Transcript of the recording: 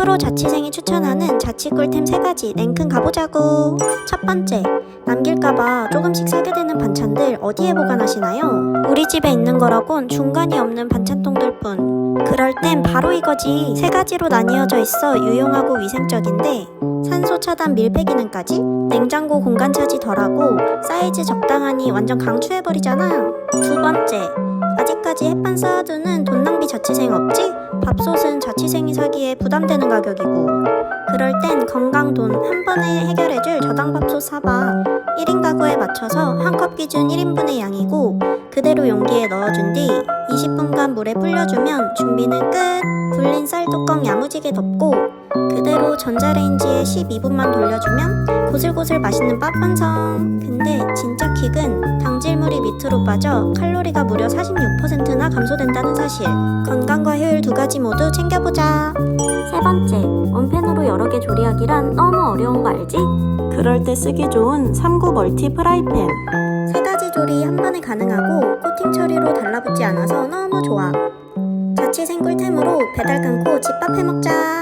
프로 자취생이 추천하는 자취 꿀템 3가지 랭큰 가보자고. 첫 번째, 남길까봐 조금씩 사게 되는 반찬들 어디에 보관하시나요? 우리 집에 있는 거라곤 중간이 없는 반찬통들 뿐. 그럴 땐 바로 이거지. 세 가지로 나뉘어져 있어 유용하고 위생적인데 산소 차단 밀폐 기능까지 냉장고 공간 차지 덜하고 사이즈 적당하니 완전 강추해버리잖아. 두 번째, 아직까지 햇반 쌓아두는 돈 낭비 자취생 없지? 밥솥은 자취생이 사기에 부담되는 가격이고 그럴 땐 건강 돈 한 번에 해결해줄 저당밥솥 사봐 1인 가구에 맞춰서 한 컵 기준 1인분의 양이고 그대로 용기에 넣어준 뒤 20분간 물에 불려주면 준비는 끝. 불린 쌀 뚜껑 야무지게 덮고 그대로 전자레인지에 12분만 돌려주면 고슬고슬 맛있는 밥 완성. 근데 진짜 킥은 당질물이 밑으로 빠져 칼로리가 무려 46%나 감소된다는 사실 건강과 효율 두 가지 모두 챙겨보자 세 번째 원팬으로 여러 개 조리하기란 너무 어려운 거 알지? 그럴 때 쓰기 좋은 3구 멀티 프라이팬. 세 가지 조리 한 번에 가능하고 코팅 처리로 달라붙지 않아서 너무 좋아 자취 생 꿀템으로 배달 끊고 집밥 해먹자